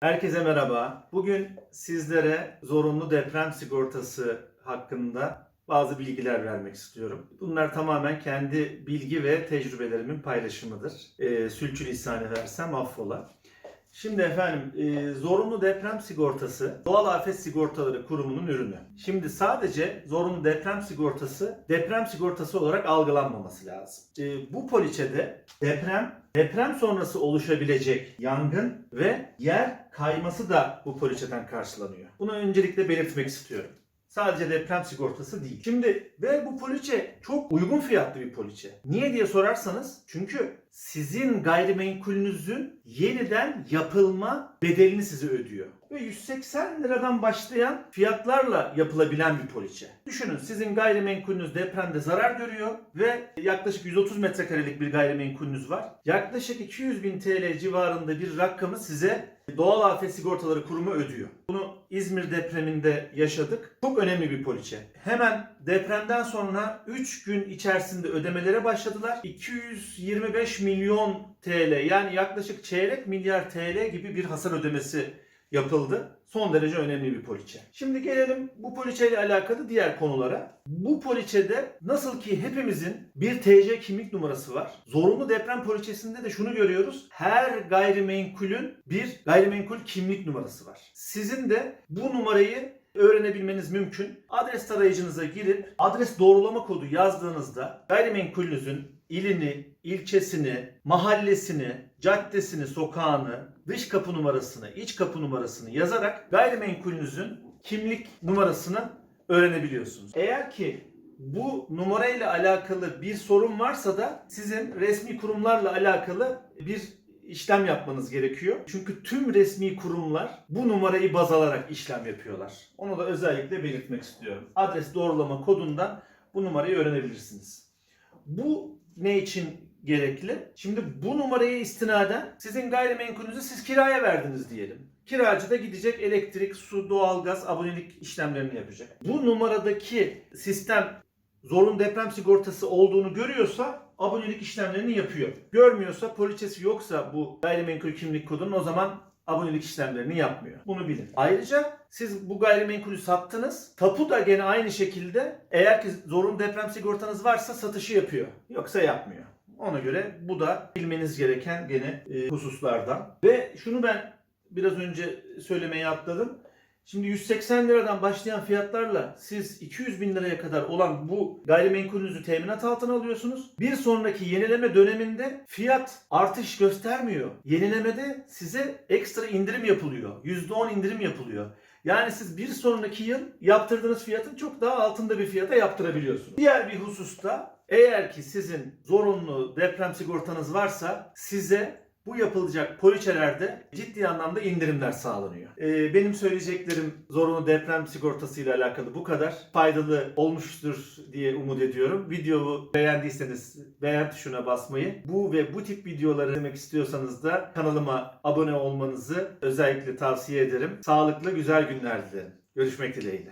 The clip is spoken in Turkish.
Herkese merhaba. Bugün sizlere zorunlu deprem sigortası hakkında bazı bilgiler vermek istiyorum. Bunlar tamamen kendi bilgi ve tecrübelerimin paylaşımıdır. E, sülçülisan edersem affola. Şimdi efendim e, zorunlu deprem sigortası doğal afet sigortaları kurumunun ürünü. Şimdi sadece zorunlu deprem sigortası deprem sigortası olarak algılanmaması lazım. E, bu poliçede deprem, deprem sonrası oluşabilecek yangın ve yer kayması da bu poliçeden karşılanıyor. Bunu öncelikle belirtmek istiyorum. Sadece deprem sigortası değil. Şimdi ve bu poliçe çok uygun fiyatlı bir poliçe. Niye diye sorarsanız çünkü sizin gayrimenkulünüzün yeniden yapılma bedelini size ödüyor. Ve 180 liradan başlayan fiyatlarla yapılabilen bir poliçe. Düşünün sizin gayrimenkulünüz depremde zarar görüyor ve yaklaşık 130 metrekarelik bir gayrimenkulünüz var. Yaklaşık 200 bin TL civarında bir rakamı size Doğal Afet Sigortaları Kurumu ödüyor. Bunu İzmir depreminde yaşadık. Çok önemli bir poliçe. Hemen depremden sonra 3 gün içerisinde ödemelere başladılar. 225 milyon TL yani yaklaşık çeyrek milyar TL gibi bir hasar ödemesi yapıldı. Son derece önemli bir poliçe. Şimdi gelelim bu poliçeyle alakalı diğer konulara. Bu poliçede nasıl ki hepimizin bir TC kimlik numarası var. Zorunlu deprem poliçesinde de şunu görüyoruz. Her gayrimenkulün bir gayrimenkul kimlik numarası var. Sizin de bu numarayı öğrenebilmeniz mümkün. Adres tarayıcınıza girip adres doğrulama kodu yazdığınızda gayrimenkulünüzün ilini, ilçesini, mahallesini, caddesini, sokağını, dış kapı numarasını, iç kapı numarasını yazarak gayrimenkulünüzün kimlik numarasını öğrenebiliyorsunuz. Eğer ki bu numarayla alakalı bir sorun varsa da sizin resmi kurumlarla alakalı bir işlem yapmanız gerekiyor. Çünkü tüm resmi kurumlar bu numarayı baz alarak işlem yapıyorlar. Onu da özellikle belirtmek istiyorum. Adres doğrulama kodundan bu numarayı öğrenebilirsiniz. Bu ne için gerekli? Şimdi bu numaraya istinaden sizin gayrimenkulünüzü siz kiraya verdiniz diyelim. Kiracı da gidecek elektrik, su, doğalgaz, abonelik işlemlerini yapacak. Bu numaradaki sistem zorunlu deprem sigortası olduğunu görüyorsa abonelik işlemlerini yapıyor. Görmüyorsa poliçesi yoksa bu gayrimenkul kimlik kodunun o zaman abonelik işlemlerini yapmıyor. Bunu bilin. Ayrıca siz bu gayrimenkulü sattınız. Tapu da gene aynı şekilde eğer ki zorunlu deprem sigortanız varsa satışı yapıyor. Yoksa yapmıyor. Ona göre bu da bilmeniz gereken gene e, hususlardan. Ve şunu ben biraz önce söylemeye atladım. Şimdi 180 liradan başlayan fiyatlarla siz 200 bin liraya kadar olan bu gayrimenkulünüzü teminat altına alıyorsunuz. Bir sonraki yenileme döneminde fiyat artış göstermiyor. Yenilemede size ekstra indirim yapılıyor. %10 indirim yapılıyor. Yani siz bir sonraki yıl yaptırdığınız fiyatın çok daha altında bir fiyata yaptırabiliyorsunuz. Diğer bir hususta eğer ki sizin zorunlu deprem sigortanız varsa size bu yapılacak poliçelerde ciddi anlamda indirimler sağlanıyor. Ee, benim söyleyeceklerim zorunlu deprem sigortası ile alakalı bu kadar. Faydalı olmuştur diye umut ediyorum. Videoyu beğendiyseniz beğen tuşuna basmayı, bu ve bu tip videoları izlemek istiyorsanız da kanalıma abone olmanızı özellikle tavsiye ederim. Sağlıklı güzel günler dilerim. Görüşmek dileğiyle.